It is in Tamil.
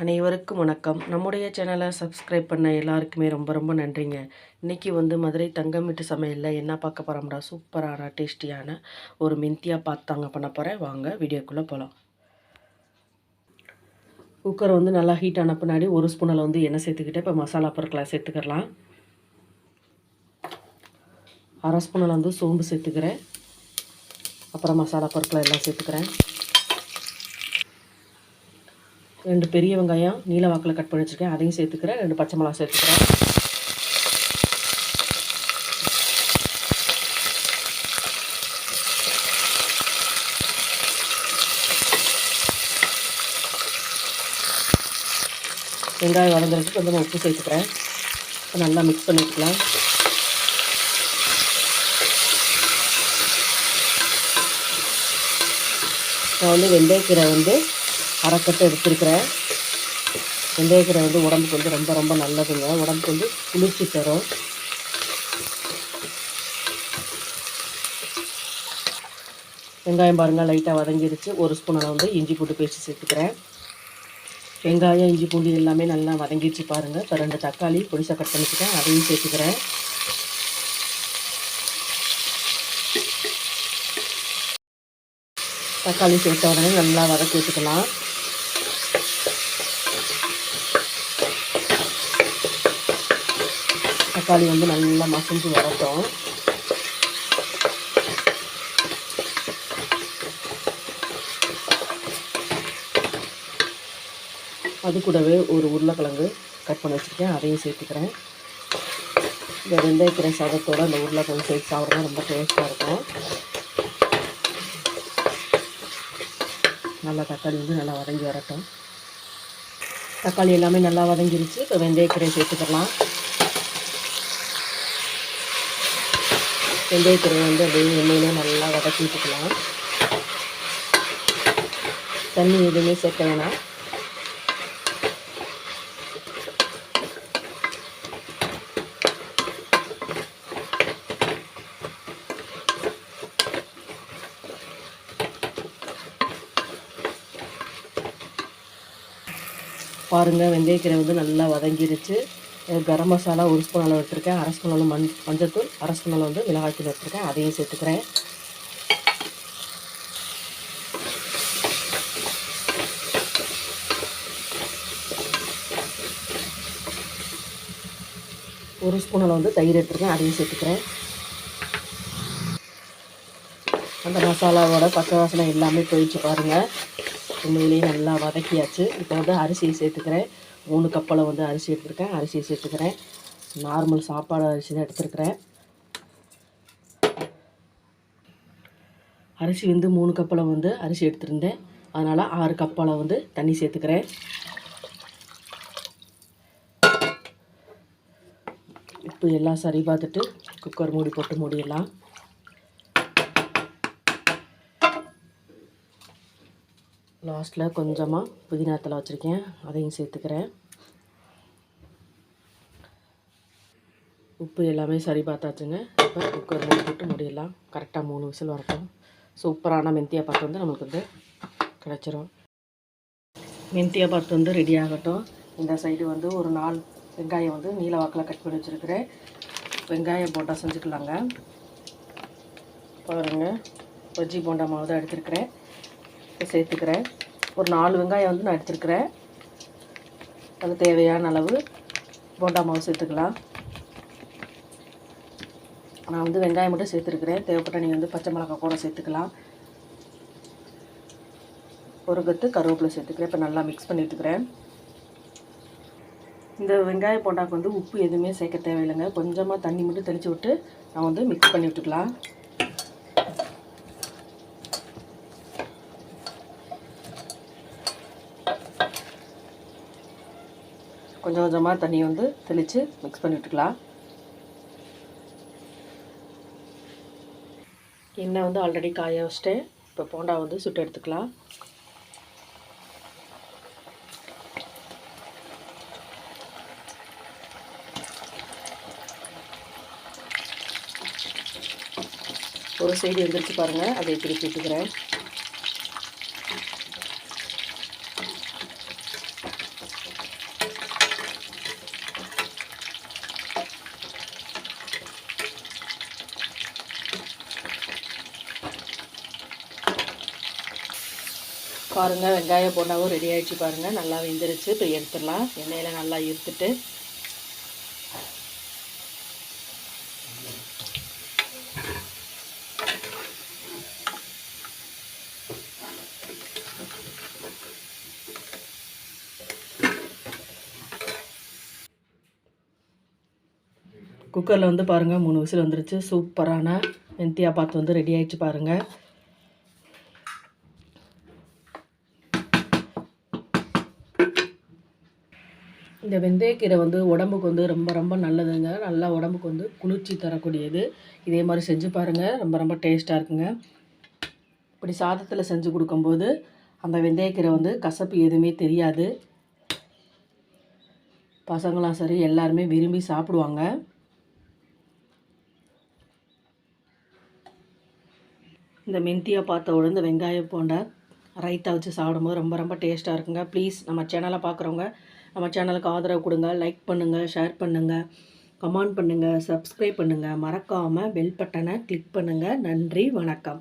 அனைவருக்கும் வணக்கம். நம்முடைய சேனலை சப்ஸ்கிரைப் பண்ண எல்லாருக்குமே ரொம்ப ரொம்ப நன்றிங்க. இன்றைக்கி வந்து மதுரை தங்கம் வீட்டு சமையலில் என்ன பார்க்க போகிறோம்டா சூப்பரான டேஸ்டியான ஒரு மிந்தியா பார்த்தாங்க பண்ண போகிறேன் வாங்க வீடியோக்குள்ளே போகலாம் குக்கர் வந்து நல்லா ஹீட் ஆன பின்னாடி ஒரு ஸ்பூனில் வந்து எண்ணெய் சேர்த்துக்கிட்டு இப்போ மசாலா பொருட்களை சேர்த்துக்கலாம் அரை ஸ்பூனில் வந்து சோம்பு சேர்த்துக்கிறேன். அப்புறம் மசாலா பொருட்களை எல்லாம் சேர்த்துக்கிறேன். ரெண்டு பெரிய வெங்காயம் நீல வாக்கில் கட் பண்ணி வச்சுருக்கேன் அதையும் சேர்த்துக்கிறேன். ரெண்டு பச்சை மிளகா சேர்த்துக்கிறேன். வெங்காயம் வளர்ந்துருக்கு கொஞ்சமாக உப்பு சேர்த்துக்கிறேன். நல்லா மிக்ஸ் பண்ணிக்கலாம் நான் வந்து வெந்தயக்கீரை வந்து அரைக்கட்டு எடுத்துருக்கிறேன். வெந்தயக்கீரை வந்து உடம்புக்கு வந்து ரொம்ப ரொம்ப நல்லதுங்க. உடம்புக்கு வந்து குளிர்ச்சி தரும். வெங்காயம் பாருங்கள் லைட்டாக வதங்கிடுச்சு ஒரு ஸ்பூன் அளவு வந்து இஞ்சி பூண்டு பேஸ்ட் சேர்த்துக்கிறேன். வெங்காயம் இஞ்சி பூண்டு எல்லாமே நல்லா வதங்கிடுச்சு பாருங்கள் இப்போ ரெண்டு தக்காளி பொடிசாக கட் பண்ணிக்கிட்டேன். அதையும் சேர்த்துக்கிறேன். தக்காளி சேர்த்த உடனே நல்லா வதக்கி வச்சுக்கலாம். தக்காளி வந்து நல்லா மசிஞ்சு வரட்டும். அது கூடவே ஒரு உருளைக்கிழங்கு கட் பண்ணி வச்சுருக்கேன். அதையும் சேர்த்துக்கிறேன். இந்த வெந்தயக்கிற சாதத்தோடு அந்த உருளைக்கிழங்கு சேர்த்து சாப்பிட்றது ரொம்ப டேஸ்ட்டாக இருக்கும். நல்லா தக்காளி வந்து நல்லா வதங்கி வரட்டும். தக்காளி எல்லாமே நல்லா வதங்கிருச்சு. இப்போ வெந்தயக்கீரை சேர்த்துக்கலாம். வெந்தயக்கீரை வந்து அப்படியே எண்ணெயிலே நல்லா வதக்கி விட்டுக்கலாம். தண்ணி எதுவுமே சேர்க்க வேணாம். பாருங்கள் வெந்தயக்கீரை வந்து நல்லா வதங்கிருச்சு. கரம் மசாலா ஒரு ஸ்பூன் அளவு எடுத்துருக்கேன். அரை ஸ்பூன் அளவு மண் மஞ்சத்தூள் அரை ஸ்பூன் அளவு வந்து மிளகாய்த்தூள் எடுத்துருக்கேன். அதையும் சேர்த்துக்கிறேன். ஒரு ஸ்பூன் அளவு வந்து தயிர் எடுத்துருக்கேன். அதையும் சேர்த்துக்கிறேன். அந்த மசாலாவோட பச்சை வாசனை எல்லாமே போயிடுச்சு பாருங்கள் உண்மையிலேயே நல்லா வதக்கியாச்சு. இப்போ வந்து அரிசியை சேர்த்துக்கிறேன். மூணு கப்பலை வந்து அரிசி எடுத்துருக்கேன். அரிசியை சேர்த்துக்கிறேன். நார்மல் சாப்பாடு அரிசி தான் எடுத்துருக்கிறேன். அரிசி வந்து மூணு கப்பலை வந்து அரிசி எடுத்துருந்தேன். அதனால் ஆறு கப்பலை வந்து தண்ணி சேர்த்துக்கிறேன். இப்போ எல்லாம் சரி பார்த்துட்டு குக்கர் மூடி போட்டு மூடிடலாம். லாஸ்ட்டில் கொஞ்சமாக புதினாத்தில் வச்சுருக்கேன். அதையும் சேர்த்துக்கிறேன். உப்பு எல்லாமே சரி பார்த்தாச்சுங்க. இப்போ குக்கர் போட்டு முடியலாம் கரெக்டாக மூணு விசில் வரட்டும். சூப்பரான மெந்தியா பாத்து வந்து நம்மளுக்கு வந்து கிடச்சிரும். மெந்தியா பாத்து வந்து ரெடி ஆகட்டும். இந்த சைடு வந்து ஒரு நாலு வெங்காயம் வந்து நீல வாக்கில் கட் பண்ணி வச்சுருக்கிறேன். வெங்காயம் போண்டா செஞ்சுக்கலாங்க. பாருங்கள் பஜ்ஜி போண்டா மாவு தான் எடுத்துருக்கிறேன். சேர்த்துக்கிறேன். ஒரு நாலு வெங்காயம் வந்து நான் எடுத்துருக்கிறேன். அது தேவையான அளவு போண்டா மாவு சேர்த்துக்கலாம். நான் வந்து வெங்காயம் மட்டும் சேர்த்துருக்குறேன். தேவைப்பட்ட நீங்கள் வந்து பச்சை மிளகா கூட சேர்த்துக்கலாம். ஒரு கத்து கருவேப்பிலை சேர்த்துக்கிறேன். இப்போ நல்லா மிக்ஸ் பண்ணிட்டுக்கிறேன் இந்த வெங்காய போண்டாக்கு வந்து உப்பு எதுவுமே சேர்க்க தேவையில்லைங்க. கொஞ்சமாக தண்ணி மட்டும் தெளித்து விட்டு நான் வந்து மிக்ஸ் பண்ணி விட்டுக்கலாம். கொஞ்சம் கொஞ்சமாக தண்ணியை வந்து தெளித்து மிக்ஸ் பண்ணி விட்டுக்கலாம். எண்ணெய் வந்து ஆல்ரெடி காய வச்சிட்டேன். இப்போ போண்டா வந்து சுட்டு எடுத்துக்கலாம். ஒரு சைடு எழுந்திரிச்சு பாருங்கள் அதை திருப்பி விட்டுக்கிறேன் பாருங்கள் வெங்காயம் போண்டாவும் ரெடி ஆகிடுச்சு பாருங்கள் நல்லா வெந்துருச்சு. இப்போ எடுத்துடலாம். எண்ணெயில் நல்லா இருத்துட்டு குக்கரில் வந்து பாருங்கள் மூணு விசில் வந்துருச்சு. சூப்பரான மெந்தியா பாத்து வந்து ரெடி ஆகிடுச்சு பாருங்கள் இந்த வெந்தயக்கீரை வந்து உடம்புக்கு வந்து ரொம்ப ரொம்ப நல்லதுங்க. நல்லா உடம்புக்கு வந்து குளிர்ச்சி தரக்கூடியது. இதே மாதிரி செஞ்சு பாருங்கள் ரொம்ப ரொம்ப டேஸ்ட்டாக இருக்குங்க. இப்படி சாதத்தில் செஞ்சு கொடுக்கும்போது அந்த வெந்தயக்கீரை வந்து கசப்பு எதுவுமே தெரியாது. பசங்களாம் சரி எல்லாருமே விரும்பி சாப்பிடுவாங்க. இந்த மெந்தியை பார்த்த உடனே இந்த வெங்காயம் போண்டா ரைத்தா வச்சு சாப்பிடும்போது ரொம்ப ரொம்ப டேஸ்ட்டாக இருக்குங்க. ப்ளீஸ் நம்ம சேனலை பார்க்குறவங்க நம்ம சேனலுக்கு ஆதரவு கொடுங்க லைக் பண்ணுங்கள் ஷேர் பண்ணுங்கள் கமெண்ட் பண்ணுங்கள் சப்ஸ்கிரைப் பண்ணுங்கள் மறக்காமல் பெல் பட்டனை கிளிக் பண்ணுங்கள் நன்றி வணக்கம்.